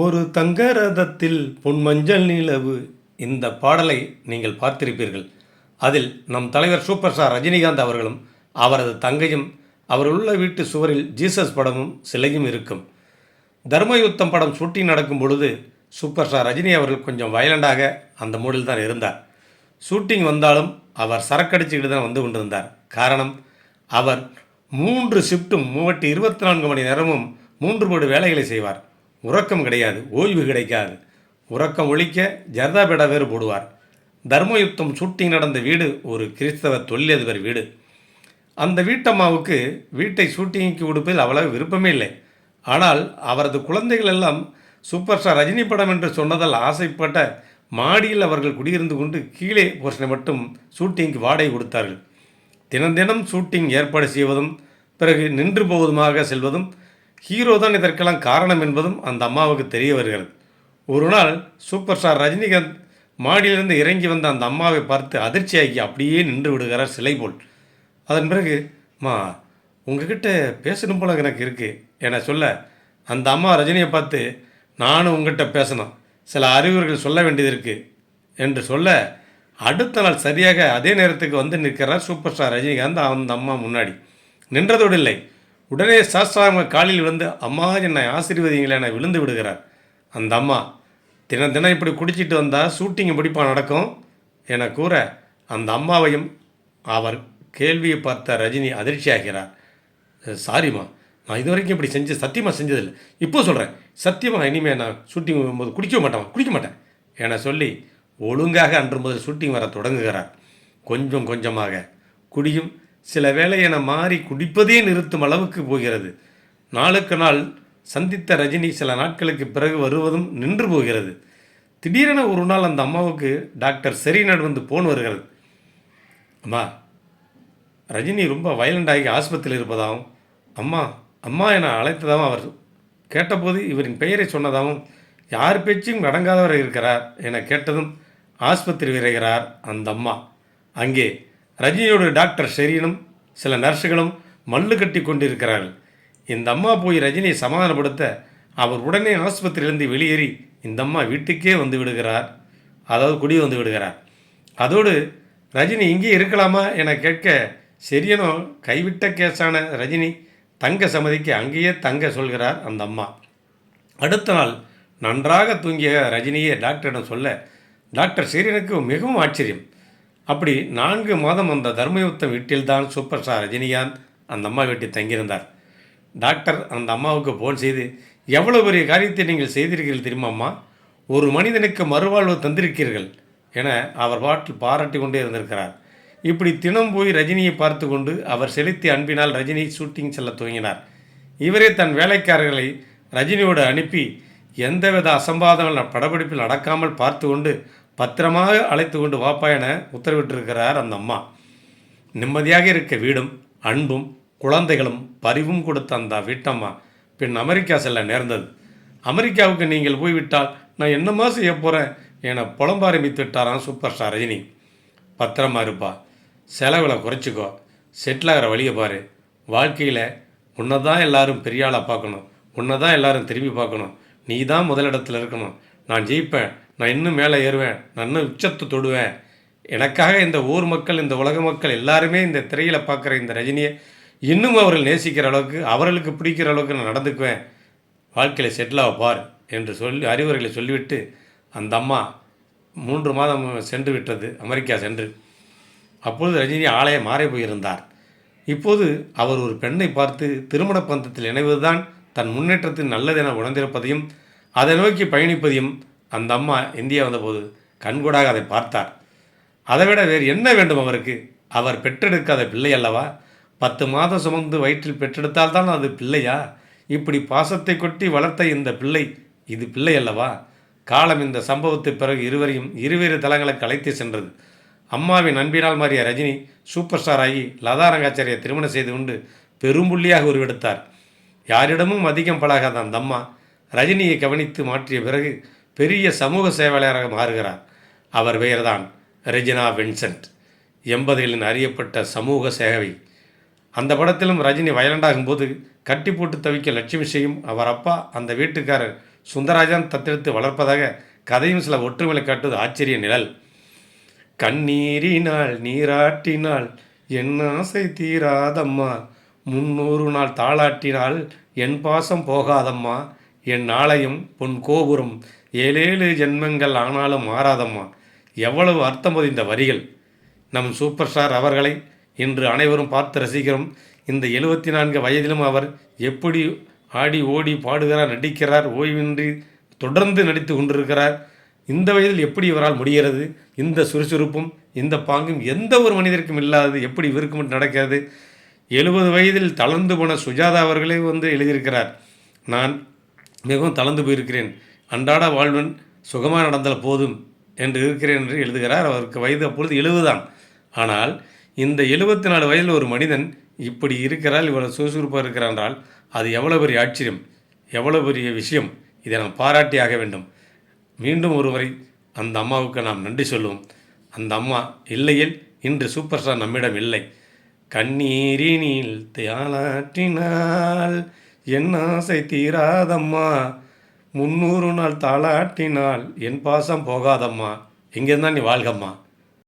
ஒரு தங்க ரதத்தில் பொன்மஞ்சள் நிலவு. இந்த பாடலை நீங்கள் பார்த்திருப்பீர்கள். அதில் நம் தலைவர் சூப்பர் ஸ்டார் ரஜினிகாந்த் அவர்களும் அவரது தங்கையும் அவர் உள்ள வீட்டு சுவரில் ஜீசஸ் படமும் சிலையும் இருக்கும். தர்மயுத்தம் படம் ஷூட்டிங் நடக்கும் பொழுது சூப்பர் ஸ்டார் ரஜினி அவர்கள் கொஞ்சம் வயலண்டாக அந்த மூடில் தான் இருந்தார். ஷூட்டிங் வந்தாலும் அவர் சரக்கடிச்சுக்கிட்டு தான் வந்து கொண்டிருந்தார். காரணம் அவர் மூன்று ஷிஃப்ட்டும் மூவட்டு இருபத்தி நான்கு மணி நேரமும் மூன்று கோடி வேலைகளை செய்வார். உறக்கம் கிடையாது ஓய்வு கிடைக்காது. உறக்கம் ஒழிக்க ஜர்தாபேடா வேறு போடுவார். தர்மயுத்தம் ஷூட்டிங் நடந்த வீடு ஒரு கிறிஸ்தவ தொழிலதிபர் வீடு. அந்த வீட்டம்மாவுக்கு வீட்டை ஷூட்டிங்க்கு கொடுப்பதில் அவ்வளவு விருப்பமே இல்லை. ஆனால் அவரது குழந்தைகள் எல்லாம் சூப்பர் ஸ்டார் ரஜினி படம் என்று சொன்னதால் ஆசைப்பட்ட மாடியில் அவர்கள் குடியிருந்து கொண்டு கீழே போர்ஷனை மட்டும் ஷூட்டிங்க்கு வாடகை கொடுத்தார்கள். தினம் தினம் ஷூட்டிங் ஏற்பாடு செய்வதும் பிறகு நின்று போவதுமாக செல்வதும் ஹீரோ தான் இதற்கெல்லாம் காரணம் என்பதும் அந்த அம்மாவுக்கு தெரிய வருகிறது. ஒரு நாள் சூப்பர் ஸ்டார் ரஜினிகாந்த் மாடியிலிருந்து இறங்கி வந்த அந்த அம்மாவை பார்த்து அதிர்ச்சியாகி அப்படியே நின்று விடுகிறார் சிலை போல். அதன் பிறகு மா உங்ககிட்ட பேசணும் போல எனக்கு இருக்குது என சொல்ல அந்த அம்மா ரஜினியை பார்த்து நானும் உங்ககிட்ட பேசணும். சில அறிவுரைகள் சொல்ல வேண்டியது இருக்குது என்று சொல்ல அடுத்த நாள் சரியாக அதே நேரத்துக்கு வந்து நிற்கிறார் சூப்பர் ஸ்டார் ரஜினிகாந்த் அந்த அம்மா முன்னாடி. நின்றதோடு இல்லை. உடனே சாஸ்திராம காலில் விழுந்து அம்மா என்னை ஆசீர்வதிங்களே என விழுந்து விடுகிறார். அந்த அம்மா தினம் தினம் இப்படி குடிச்சிட்டு வந்தால் ஷூட்டிங் பிடிப்பாக நடக்கும்? என கூற அந்த அம்மாவையும் அவர் கேள்வியை பார்த்த ரஜினி அதிர்ச்சியாகிறார். சாரிம்மா நான் இது வரைக்கும் இப்படி செஞ்சு சத்தியமாக செஞ்சதில்லை. இப்போ சொல்கிறேன் சத்தியமாக இனிமேல் நான் ஷூட்டிங் போது குடிக்க மாட்டேன் குடிக்க மாட்டேன். என சொல்லி ஒழுங்காக அன்று முதல் ஷூட்டிங் வர தொடங்குகிறார். கொஞ்சம் கொஞ்சமாக குடியும் சில வேளை என மாறி குடிப்பதே நிறுத்தும் அளவுக்கு போகிறது. நாளுக்கு நாள் சந்தித்த ரஜினி சில நாட்களுக்கு பிறகு வருவதும் நின்று போகிறது. திடீரென ஒரு நாள் அந்த அம்மாவுக்கு டாக்டர் செரீனட் வந்து போன் வருகிறது. அம்மா ரஜினி ரொம்ப வயலண்டாகி ஆஸ்பத்திரியில் இருப்பதாகவும் அம்மா அம்மா என அழைத்ததாகவும் அவர் கேட்டபோது இவரின் பெயரை சொன்னதாகவும் யார் பேச்சும் அடங்காதவர் இருக்கிறார் என கேட்டதும் ஆஸ்பத்திரி விரைகிறார் அந்த அம்மா. அங்கே ரஜினியோட டாக்டர் ஷெரீனும் சில நர்ஸுகளும் மல்லு கட்டி கொண்டிருக்கிறார்கள். இந்த அம்மா போய் ரஜினியை சமாதானப்படுத்த அவர் உடனே ஆஸ்பத்திரியிலிருந்து வெளியேறி இந்த அம்மா வீட்டுக்கே வந்து விடுகிறார். அதாவது குடி வந்து விடுகிறார். அதோடு ரஜினி இங்கே இருக்கலாமா என கேட்க சரியனோ கைவிட்ட கேஸான ரஜினி தங்க சம்மதிக்கு அங்கேயே தங்க சொல்கிறார் அந்த அம்மா. அடுத்த நாள் நன்றாக தூங்கிய ரஜினியை டாக்டரிடம் சொல்ல டாக்டர் சீரியனுக்கு மிகவும் ஆச்சரியம். அப்படி நான்கு மாதம் அந்த தர்மயுத்தம் வீட்டில்தான் சூப்பர் ஸ்டார் ரஜினிகாந்த் அந்த அம்மா வீட்டில் தங்கியிருந்தார். டாக்டர் அந்த அம்மாவுக்கு ஃபோன் செய்து எவ்வளவு பெரிய காரியத்தை நீங்கள் செய்திருக்கிறீர்கள் தெரியுமாம்மா ஒரு மனிதனுக்கு மறுவாழ்வு தந்திருக்கிறீர்கள் என அவர் பாட்டில் பாராட்டி கொண்டே இருந்திருக்கிறார். இப்படி தினம் போய் ரஜினியை பார்த்து கொண்டு அவர் செலுத்தி அன்பினால் ரஜினி ஷூட்டிங் செல்ல துவங்கினார். இவரே தன் வேலைக்காரர்களை ரஜினியோடு அனுப்பி எந்தவித அசம்பாதங்கள் படப்பிடிப்பில் நடக்காமல் பார்த்து கொண்டு பத்திரமாக அழைத்து கொண்டு வாப்பா என உத்தரவிட்டிருக்கிறார் அந்த அம்மா. நிம்மதியாக இருக்க வீடும் அன்பும் குழந்தைகளும் பரிவும் கொடுத்த அந்த வீட்டம்மா. பின் அமெரிக்கா செல்ல நேர்ந்தது. அமெரிக்காவுக்கு நீங்கள் போய்விட்டால் நான் என்னம்மா செய்ய போகிறேன் என புலம்ப ஆரம்பித்து விட்டாராம் சூப்பர் ஸ்டார் ரஜினி. பத்திரமா இருப்பா. செலவில் குறைச்சிக்கோ. செட்டில் ஆகிற வழியை பாரு. வாழ்க்கையில் உன்னை தான் எல்லாரும் பெரிய ஆளாக பார்க்கணும். உன்னை தான் எல்லாரும் திரும்பி பார்க்கணும். நீ தான் முதலிடத்தில் இருக்கணும். நான் ஜெயிப்பேன். நான் இன்னும் மேலே ஏறுவேன். நான் இன்னும் உச்சத்தை தொடுவேன். எனக்காக இந்த ஊர் மக்கள் இந்த உலக மக்கள் எல்லாருமே இந்த திரையில் பார்க்குற இந்த ரஜினியை இன்னும் அவர்கள் நேசிக்கிற அளவுக்கு அவர்களுக்கு பிடிக்கிற அளவுக்கு நான் நடந்துக்குவேன். வாழ்க்கையில் செட்டில் பார் என்று சொல்லி அறிவுரைகளை சொல்லிவிட்டு அந்த அம்மா மூன்று மாதம் சென்று விட்டது அமெரிக்கா சென்று. அப்பொழுது ரஜினி ஆலய மாறி போயிருந்தார். இப்போது அவர் ஒரு பெண்ணை பார்த்து திருமண பந்தத்தில் இணைவதுதான் தன் முன்னேற்றத்தின் நல்லதென உணர்ந்திருப்பதையும் அதை நோக்கி பயணிப்பதையும் அந்த அம்மா இந்தியா வந்தபோது கண்கூடாக அதை பார்த்தார். அதைவிட வேறு என்ன வேண்டும் அவருக்கு? அவர் பெற்றெடுக்காத பிள்ளை அல்லவா? பத்து மாதம் சுமந்து வயிற்றில் பெற்றெடுத்தால்தான் அது பிள்ளையா? இப்படி பாசத்தை கொட்டி வளர்த்த இந்த பிள்ளை இது பிள்ளை அல்லவா? காலம் இந்த சம்பவத்து பிறகு இருவரையும் இருவேறு தலங்களுக்கு அழைத்து சென்றது. அம்மாவின் அன்பினால் மாறிய ரஜினி சூப்பர் ஸ்டார் ஆகி லதா ரங்காச்சாரியை திருமணம் செய்து கொண்டு பெரும்புள்ளியாக உருவெடுத்தார். யாரிடமும் அதிகம் பழகாத அந்த அம்மா ரஜினியை கவனித்து மாற்றிய பிறகு பெரிய சமூக சேவையாளராக மாறுகிறார். அவர் பெயர்தான் ரெஜினா வின்சென்ட். எண்பதுகளின் அறியப்பட்ட சமூக சேவை. அந்த படத்திலும் ரஜினி வயலண்டாகும் போது கட்டி போட்டு தவிக்க லட்சுமி செய்யும் அவர் அப்பா அந்த வீட்டுக்காரர் சுந்தராஜன் தத்தெடுத்து வளர்ப்பதாக கதையும் சில ஒற்றுமைகளை காட்டுவது ஆச்சரிய நிழல். கண்ணீரினால் நீராட்டினால் என் ஆசை தீராதம்மா. முன்னூறு நாள் தாளாட்டினால் என் பாசம் போகாதம்மா. என் நாளையும் பொன் கோபுரம் ஏழேழு ஜென்மங்கள் ஆனாலும் மாறாதம்மா. எவ்வளவு அர்த்தம் இந்த வரிகள். நம் சூப்பர் ஸ்டார் அவர்களை இன்று அனைவரும் பார்த்து ரசிக்கிறோம். இந்த எழுபத்தி நான்கு வயதிலும் அவர் எப்படி ஆடி ஓடி பாடுகிறார் நடிக்கிறார் ஓய்வின்றி தொடர்ந்து நடித்து கொண்டிருக்கிறார். இந்த வயதில் எப்படி இவரால் முடிகிறது? இந்த சுறுசுறுப்பும் இந்த பாங்கும் எந்த ஒரு மனிதருக்கும் இல்லாதது எப்படி இவருக்கு நடக்கிறது? எழுபது வயதில் தளர்ந்து போன சுஜாதா அவர்களே வந்து எழுதியிருக்கிறார். நான் மிகவும் தளர்ந்து போயிருக்கிறேன். அன்றாட வாழ்வன் சுகமாக நடந்தால் போதும் என்று இருக்கிறேன் என்று எழுதுகிறார். அவருக்கு வயது அப்பொழுது எழுபதுதான். ஆனால் இந்த எழுபத்தி நாலு வயதில் ஒரு மனிதன் இப்படி இருக்கிறால் இவ்வளவு சுறுசுறுப்பாக இருக்கிறார் என்றால் அது எவ்வளோ பெரிய ஆச்சரியம் எவ்வளோ பெரிய விஷயம். இதை நாம் பாராட்டியாக வேண்டும். மீண்டும் ஒருமுறை அந்த அம்மாவுக்கு நாம் நன்றி சொல்லுவோம். அந்த அம்மா இல்லையில் இன்று சூப்பர் ஸ்டார் நம்மிடம் இல்லை. கண்ணீரினில் தாளாட்டினால் என் ஆசை தீராதம்மா. முன்னூறு நாள் தாளாட்டினால் என் பாசம் போகாதம்மா. எங்கேருந்தா நீ வாழ்கம்மா.